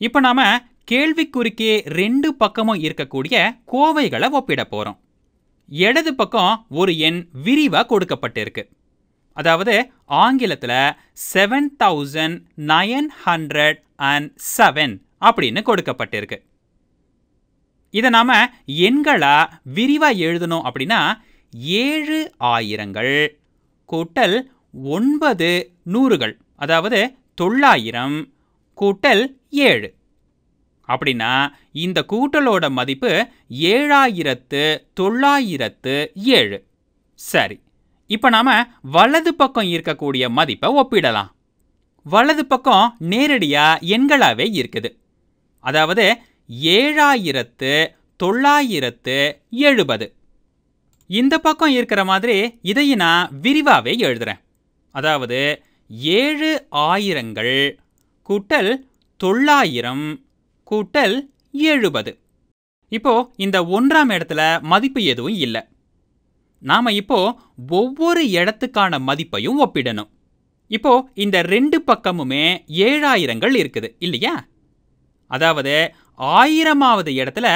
இப்போ நாம கேள்விக்குறிக்கே ரெண்டு பக்கமும் இருக்கக்கூடிய கோவைகளை ஒப்பிட போறோம். இடது பக்கம் ஒரு எண் விரிவா கொடுக்கப்பட்டிருக்கு. அதாவது ஆங்கிலத்தில் seven thousand nine hundred and seven அப்படின்னு கொடுக்கப்பட்டிருக்கு. இதை நாம எண்களா விரிவா எழுதணும் அப்படின்னா ஏழு ஆயிரங்கள் கூட்டல் ஒன்பது நூறுகள் அதாவது தொள்ளாயிரம் கூட்டல் ஏழு. அப்படின்னா இந்த கூட்டலோட மதிப்பு ஏழாயிரத்து தொள்ளாயிரத்து ஏழு. சரி இப்போ நாம வலது பக்கம் இருக்கக்கூடிய மதிப்பை ஒப்பிடலாம். வலது பக்கம் நேரடியாக எண்களாகவே இருக்குது. அதாவது ஏழாயிரத்து தொள்ளாயிரத்து எழுபது. இந்த பக்கம் இருக்கிற மாதிரி இதையும் நான் விரிவாகவே எழுதுறேன். அதாவது ஏழு ஆயிரங்கள் கூட்டல் தொள்ளாயிரம் கூட்டல் எழுபது. இப்போ இந்த ஒன்றாம் இடத்துல மதிப்பு எதுவும் இல்லை. நாம் இப்போ ஒவ்வொரு இடத்துக்கான மதிப்பையும் ஒப்பிடணும். இப்போ இந்த ரெண்டு பக்கமுமே ஏழாயிரங்கள் இருக்குது இல்லையா? அதாவது ஆயிரமாவது இடத்துல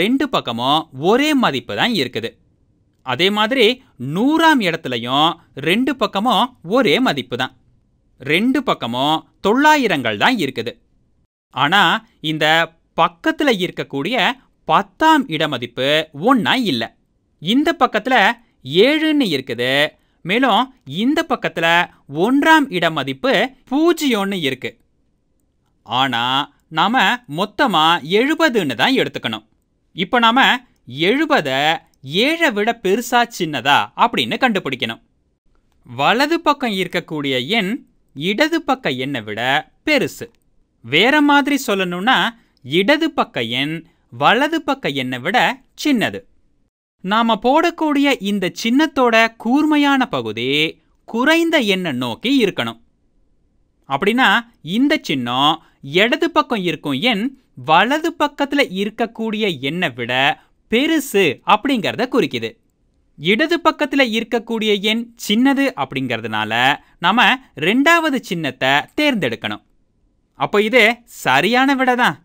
ரெண்டு பக்கமும் ஒரே மதிப்பு தான் இருக்குது. அதே மாதிரி நூறாம் இடத்துலையும் ரெண்டு பக்கமும் ஒரே மதிப்பு தான். ரெண்டு பக்கமும் தொள்ளாயிரங்கள் தான் இருக்குது. ஆனால் இந்த பக்கத்தில் இருக்கக்கூடிய பத்தாம் இட மதிப்பு ஒன்றா இல்லை. இந்த பக்கத்தில் ஏழுன்னு இருக்குது. மேலும் இந்த பக்கத்தில் ஒன்றாம் இட மதிப்பு பூஜ்ஜியம்னு இருக்கு. ஆனால் நாம் மொத்தமாக எழுபதுன்னு தான் எடுத்துக்கணும். இப்போ நாம் எழுபதை ஏழை விட பெருசா சின்னதா அப்படின்னு கண்டுபிடிக்கணும். வலது பக்கம் இருக்கக்கூடிய எண் இடது பக்க எண்ணை விட பெருசு. வேற மாதிரி சொல்லணும்னா இடது பக்க எண் வலது பக்க எண்ணை விட சின்னது. நாம போடக்கூடிய இந்த சின்னத்தோட கூர்மையான பகுதி குறைந்த எண்ணை நோக்கி இருக்கணும். அப்படின்னா இந்த சின்னம் இடது பக்கம் இருக்கும் எண் வலது பக்கத்துல இருக்கக்கூடிய எண்ணை விட பெருசு அப்படிங்கிறத குறிக்குது. இடது பக்கத்துல இருக்கக்கூடிய எண் சின்னது அப்படிங்கிறதுனால நாம ரெண்டாவது சின்னத்தை தேர்ந்தெடுக்கணும். அப்போ இது சரியான விடை தான்